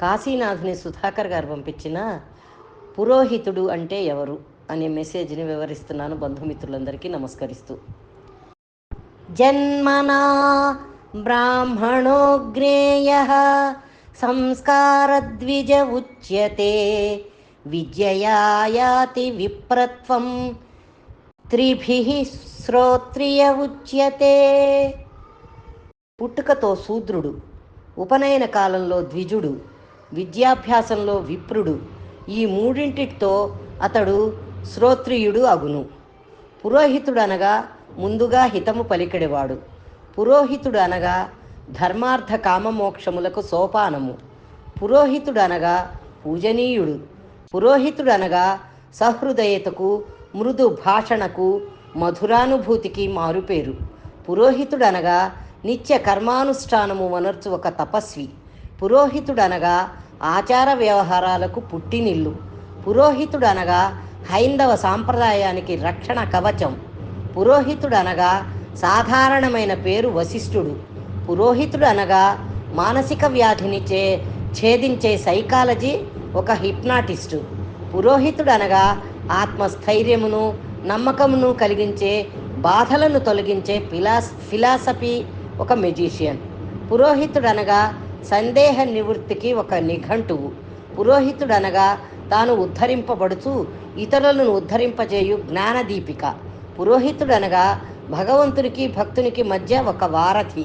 కాశీనాథుని సుధాకర్ గారు పంపించిన పురోహితుడు అంటే ఎవరు అనే మెసేజ్ని వివరిస్తున్నాను బంధుమిత్రులందరికీ నమస్కరిస్తూ. జన్మనా బ్రాహ్మణోగ్రేయ సంస్కారద్విజ ఉచ్యతే విద్యయాయాతి విప్రత్వం త్రిభి శ్రోత్రియ ఉచ్యతే. పుట్టుకతో శూద్రుడు ఉపనయన కాలంలో ద్విజుడు విద్యాభ్యాసంలో విప్రుడు. ఈ మూడింటితో అతడు శ్రోత్రియుడు అగును. పురోహితుడనగా ముందుగా హితము పలికెడివాడు. పురోహితుడు అనగా ధర్మార్థ కామమోక్షములకు సోపానము. పురోహితుడు అనగా పూజనీయుడు. పురోహితుడు అనగా సహృదయతకు మృదు భాషణకు మధురానుభూతికి మారుపేరు. పురోహితుడు అనగా నిత్య కర్మానుష్ఠానము వనర్చు ఒక తపస్వి. పురోహితుడనగా ఆచార వ్యవహారాలకు పుట్టినిల్లు. పురోహితుడు అనగా హైందవ సాంప్రదాయానికి రక్షణ కవచం. పురోహితుడు అనగా సాధారణమైన పేరు వశిష్ఠుడు. పురోహితుడు అనగా మానసిక వ్యాధిని చే ఛేదించే సైకాలజీ ఒక హిప్నాటిస్టు. పురోహితుడు అనగా ఆత్మస్థైర్యమును నమ్మకమును కలిగించే బాధలను తొలగించే ఫిలాస్ ఫిలాసఫీ ఒక మెజీషియన్. పురోహితుడు అనగా సందేహ నివృత్తికి ఒక నిఘంటువు పురోహితుడు అనగా తాను ఉద్ధరింపబడుచు ఇతరులను ఉద్ధరింపజేయు జ్ఞానదీపిక. పురోహితుడు అనగా భగవంతునికి భక్తునికి మధ్య ఒక వారధి.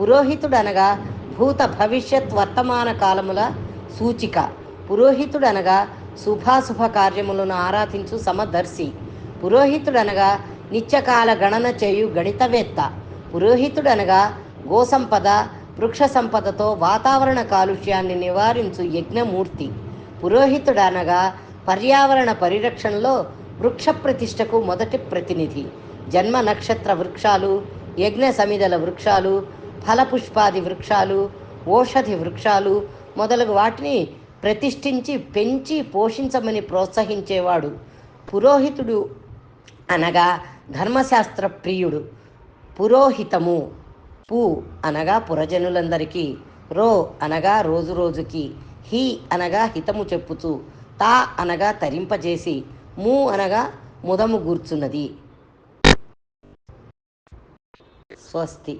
పురోహితుడు అనగా భూత భవిష్యత్ వర్తమాన కాలముల సూచిక. పురోహితుడు అనగా శుభాశుభ కార్యములను ఆరాధించు సమదర్శి. పురోహితుడు అనగా నిత్యకాల గణన చేయు గణితవేత్త. పురోహితుడు అనగా గోసంపద వృక్ష సంపదతో వాతావరణ కాలుష్యాన్ని నివారించు యజ్ఞమూర్తి. పురోహితుడు అనగా పర్యావరణ పరిరక్షణలో వృక్ష ప్రతిష్టకు మొదటి ప్రతినిధి. జన్మ నక్షత్ర వృక్షాలు యజ్ఞ సమిదల వృక్షాలు ఫలపుష్పాది వృక్షాలు ఓషధి వృక్షాలు మొదలగు వాటిని ప్రతిష్ఠించి పెంచి పోషించమని ప్రోత్సహించేవాడు. పురోహితుడు అనగా ధర్మశాస్త్ర ప్రియుడు పురోహితము. పు అనగా పురజనులందరికీ రో అనగా రోజు రోజుకి హి అనగా హితము చెప్పుచు తా అనగా తరింపజేసి ము అనగా ముదము గూర్చున్నది. స్వస్తి.